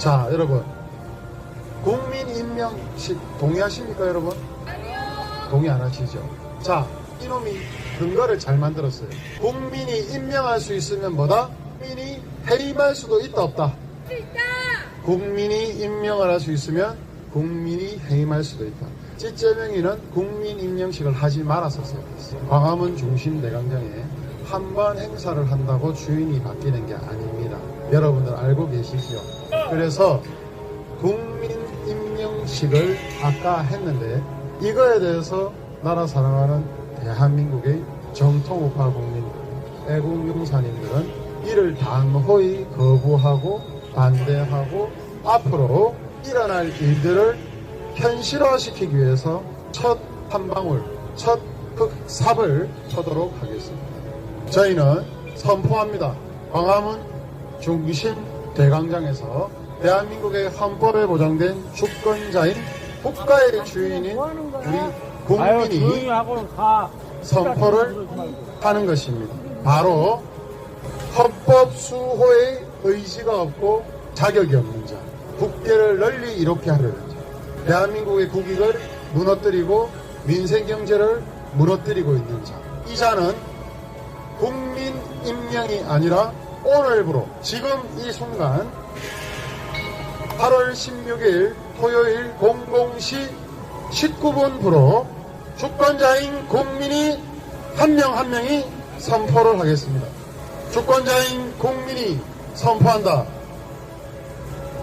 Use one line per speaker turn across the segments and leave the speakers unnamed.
자, 여러분. 국민 임명식 동의하십니까, 여러분? 동의 안 하시죠? 자, 이놈이 근거를 잘 만들었어요. 국민이 임명할 수 있으면 뭐다? 국민이 해임할 수도 있다, 없다? 국민이 임명을 할 수 있으면 국민이 해임할 수도 있다. 찌쩌명이는 국민 임명식을 하지 말았었어요. 광화문 중심 대강장에 한 번 행사를 한다고 주인이 바뀌는 게 아닙니다. 여러분들 알고 계시죠? 그래서 국민 임명식을 아까 했는데 이거에 대해서 나라 사랑하는 대한민국의 정통 우파 국민들, 애국용사님들은 이를 단호히 거부하고 반대하고 앞으로 일어날 일들을 현실화시키기 위해서 첫 한 방울, 첫 흑삽을 쳐도록 하겠습니다. 저희는 선포합니다. 광화문 중심 대광장에서 대한민국의 헌법에 보장된 주권자인 국가의 주인인 우리 국민이. 선포를 하는 것입니다. 바로 헌법 수호의 의지가 없고 자격이 없는 자, 국계를 널리 이롭게 하려는 자, 대한민국의 국익을 무너뜨리고 민생 경제를 무너뜨리고 있는 자, 이 자는 국민 임명이 아니라 오늘부로 지금 이 순간 8월 16일 토요일 00시 19분부로 주권자인 국민이 한명한 명이 선포를 하겠습니다. 주권자인 국민이 선포한다.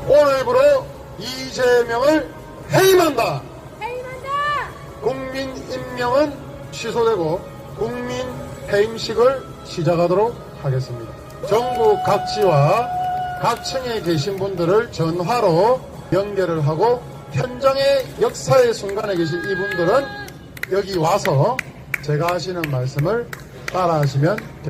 오늘부로 이재명을 해임한다. 국민 임명은 취소되고 국민 해임식을 시작하도록 하겠습니다. 전국 각지와 각 층에 계신 분들을 전화로 연결을 하고 현장의 역사의 순간에 계신 이분들은 여기 와서 제가 하시는 말씀을 따라 하시면 됩니다.